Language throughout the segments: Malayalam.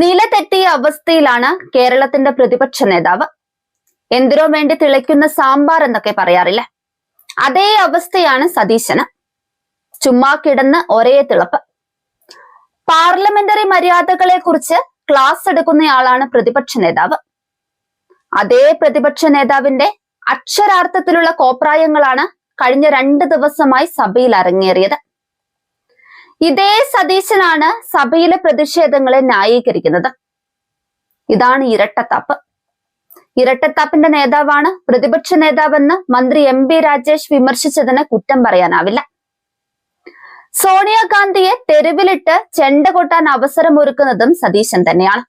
നിലതെറ്റിയ അവസ്ഥയിലാണ് കേരളത്തിന്റെ പ്രതിപക്ഷ നേതാവ്. എന്തിനോ വേണ്ടി തിളയ്ക്കുന്ന സാമ്പാർ എന്നൊക്കെ പറയാറില്ലേ? അതേ അവസ്ഥയാണ് സതീശന്. ചുമ്മാ കിടന്ന് ഒരേ തിളപ്പ്. പാർലമെന്ററി മര്യാദകളെ കുറിച്ച് ക്ലാസ് എടുക്കുന്നയാളാണ് പ്രതിപക്ഷ നേതാവ്. അതേ പ്രതിപക്ഷ നേതാവിന്റെ അക്ഷരാർത്ഥത്തിലുള്ള കോപ്രായങ്ങളാണ് കഴിഞ്ഞ രണ്ട് ദിവസമായി സഭയിൽ അരങ്ങേറിയത്. ഇതേ സതീശനാണ് സഭയിലെ പ്രതിഷേധങ്ങളെ ന്യായീകരിക്കുന്നത്. ഇതാണ് ഇരട്ടത്താപ്പ്. ഇരട്ടത്താപ്പിന്റെ നേതാവാണ് പ്രതിപക്ഷ നേതാവെന്ന് മന്ത്രി എം പി രാജേഷ് വിമർശിച്ചതിന് കുറ്റം പറയാനാവില്ല. സോണിയാഗാന്ധിയെ തെരുവിലിട്ട് ചെണ്ട കൊട്ടാൻ അവസരമൊരുക്കുന്നതും സതീശൻ തന്നെയാണ്.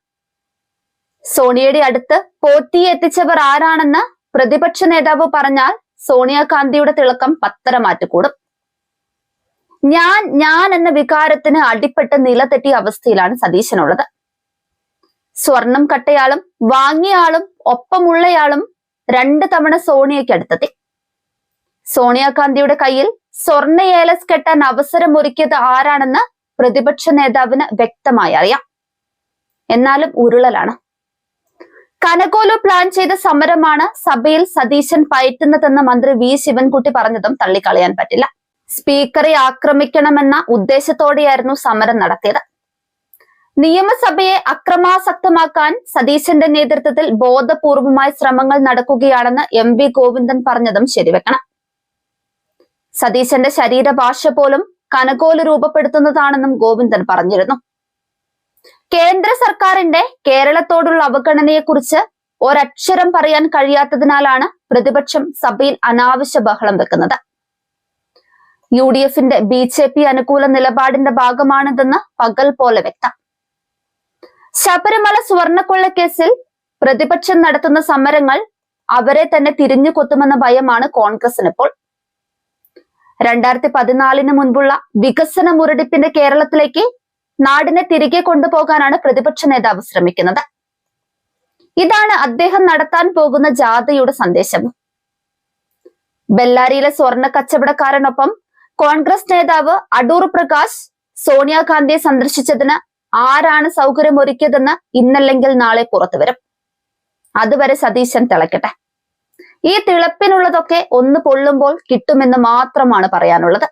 സോണിയയുടെ അടുത്ത് പോത്തിയെ എത്തിച്ചവർ ആരാണെന്ന് പ്രതിപക്ഷ നേതാവ് പറഞ്ഞാൽ സോണിയാഗാന്ധിയുടെ തിളക്കം പത്തരമാറ്റുകൂടും ഞാൻ ഞാൻ എന്ന വികാരത്തിന് അടിപ്പെട്ട് നിലതെറ്റിയ അവസ്ഥയിലാണ് സതീശനുള്ളത്. സ്വർണം കട്ടയാളും വാങ്ങിയയാളും ഒപ്പമുള്ളയാളും രണ്ട് തവണ സോണിയയ്ക്ക് അടുത്തെത്തി. സോണിയാഗാന്ധിയുടെ കയ്യിൽ സ്വർണ ഏലസ് കെട്ടാൻ അവസരമൊരുക്കിയത് ആരാണെന്ന് പ്രതിപക്ഷ നേതാവിന് വ്യക്തമായി അറിയാം. എന്നാലും ഉരുളലാണ്. കനകോലു പ്ലാൻ ചെയ്ത സമരമാണ് സഭയിൽ സതീശൻ പയറ്റുന്നതെന്ന് മന്ത്രി വി. ശിവൻകുട്ടി പറഞ്ഞതും തള്ളിക്കളയാൻ പറ്റില്ല. സ്പീക്കറെ ആക്രമിക്കണമെന്ന ഉദ്ദേശത്തോടെയായിരുന്നു സമരം നടത്തിയത്. നിയമസഭയെ അക്രമാസക്തമാക്കാൻ സതീശന്റെ നേതൃത്വത്തിൽ ബോധപൂർവമായ ശ്രമങ്ങൾ നടക്കുകയാണെന്ന് എം വി ഗോവിന്ദൻ പറഞ്ഞതും ശരിവെക്കണം. സതീശന്റെ ശരീരഭാഷ പോലും കനകോൽ രൂപപ്പെടുത്തുന്നതാണെന്നും ഗോവിന്ദൻ പറഞ്ഞിരുന്നു. കേന്ദ്ര സർക്കാരിന്റെ കേരളത്തോടുള്ള അവഗണനയെക്കുറിച്ച് ഒരക്ഷരം പറയാൻ കഴിയാത്തതിനാലാണ് പ്രതിപക്ഷം സഭയിൽ അനാവശ്യ ബഹളം വെക്കുന്നത്. യു ഡി എഫിന്റെ ബി ജെ പി അനുകൂല നിലപാടിന്റെ ഭാഗമാണിതെന്ന് പകൽ പോലെ വ്യക്തം. ശബരിമല സുവർണക്കൊള്ളക്കേസിൽ കേസിൽ പ്രതിപക്ഷം നടത്തുന്ന സമരങ്ങൾ അവരെ തന്നെ തിരിഞ്ഞു കൊത്തുമെന്ന ഭയമാണ് കോൺഗ്രസിന് ഇപ്പോൾ രണ്ടായിരത്തി പതിനാലിന് മുൻപുള്ള വികസന മുരടിപ്പിന്റെ കേരളത്തിലേക്ക് നാടിനെ തിരികെ കൊണ്ടുപോകാനാണ് പ്രതിപക്ഷ നേതാവ് ശ്രമിക്കുന്നത്. ഇതാണ് അദ്ദേഹം നടത്താൻ പോകുന്ന ജാഥയുടെ സന്ദേശം. ബെല്ലാരിയിലെ സ്വർണ കച്ചവടക്കാരനൊപ്പം കോൺഗ്രസ് നേതാവ് അടൂർ പ്രകാശ് സോണിയാഗാന്ധിയെ സന്ദർശിച്ചതിന് ആരാണ് സൗകര്യമൊരുക്കിയതെന്ന് ഇന്നല്ലെങ്കിൽ നാളെ പുറത്തുവരും അതുവരെ സതീശൻ തിളക്കട്ടെ. ഈ തിളപ്പിനുള്ളതൊക്കെ ഒന്ന് പൊള്ളുമ്പോൾ കിട്ടുമെന്ന് മാത്രമാണ് പറയാനുള്ളത്.